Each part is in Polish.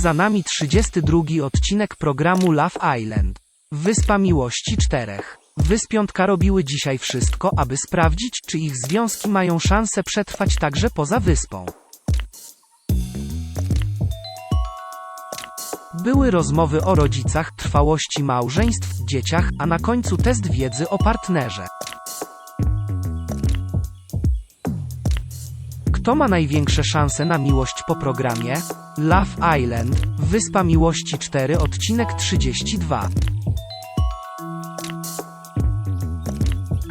za nami 32 odcinek programu Love Island. Wyspa Miłości Czterech. Wyspiątka robiły dzisiaj wszystko, aby sprawdzić, czy ich związki mają szansę przetrwać także poza wyspą. Były rozmowy o rodzicach, trwałości małżeństw, dzieciach, a na końcu test wiedzy o partnerze. Kto ma największe szanse na miłość po programie? Love Island, Wyspa Miłości 4, odcinek 32.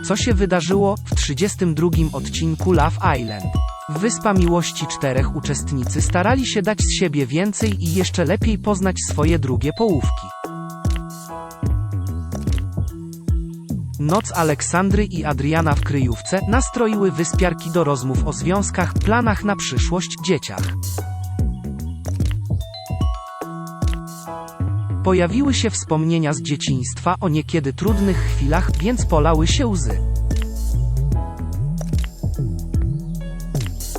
Co się wydarzyło w 32 odcinku Love Island? Wyspa Miłości czterech uczestnicy starali się dać z siebie więcej i jeszcze lepiej poznać swoje drugie połówki. Noc Aleksandry i Adriana w kryjówce nastroiły wyspiarki do rozmów o związkach, planach na przyszłość, dzieciach. Pojawiły się wspomnienia z dzieciństwa o niekiedy trudnych chwilach, więc polały się łzy.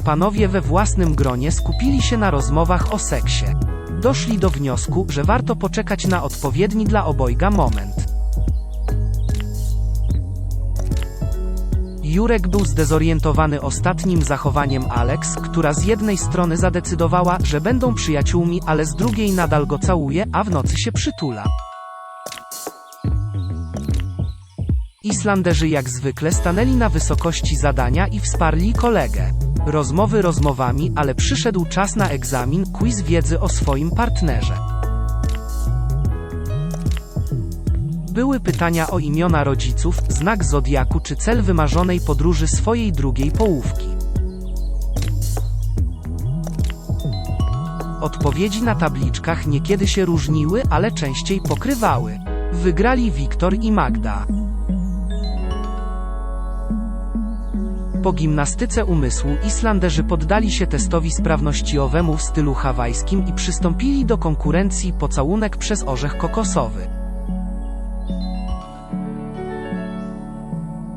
Panowie we własnym gronie skupili się na rozmowach o seksie. Doszli do wniosku, że warto poczekać na odpowiedni dla obojga moment. Jurek był zdezorientowany ostatnim zachowaniem Alex, która z jednej strony zadecydowała, że będą przyjaciółmi, ale z drugiej nadal go całuje, a w nocy się przytula. Islanderzy jak zwykle stanęli na wysokości zadania i wsparli kolegę. Rozmowy rozmowami, ale przyszedł czas na egzamin, quiz wiedzy o swoim partnerze. Były pytania o imiona rodziców, znak zodiaku czy cel wymarzonej podróży swojej drugiej połówki. Odpowiedzi na tabliczkach niekiedy się różniły, ale częściej pokrywały. Wygrali Wiktor i Magda. Po gimnastyce umysłu Islanderzy poddali się testowi sprawnościowemu w stylu hawajskim i przystąpili do konkurencji pocałunek przez orzech kokosowy.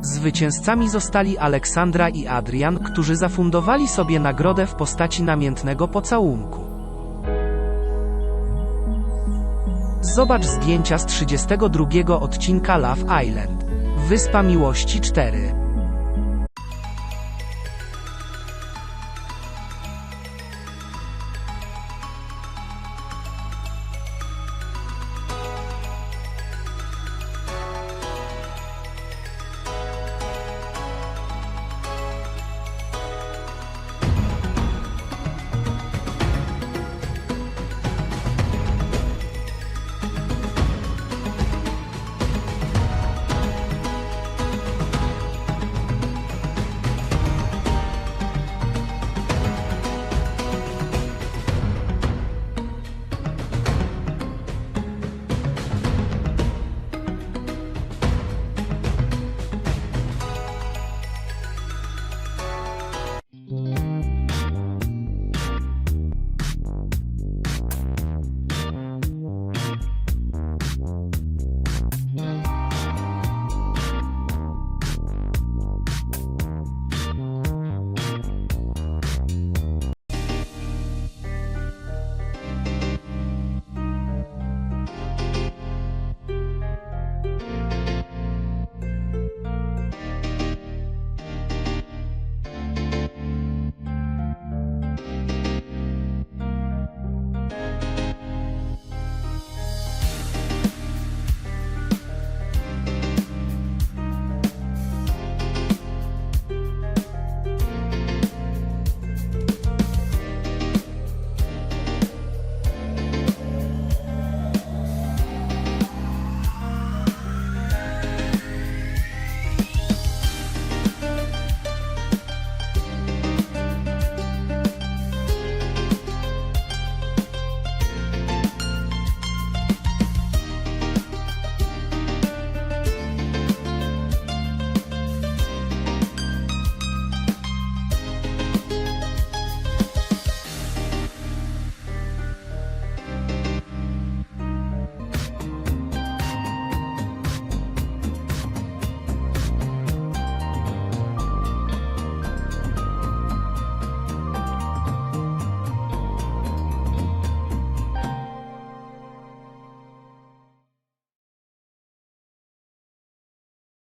Zwycięzcami zostali Aleksandra i Adrian, którzy zafundowali sobie nagrodę w postaci namiętnego pocałunku. Zobacz zdjęcia z 32 odcinka Love Island. Wyspa Miłości 4.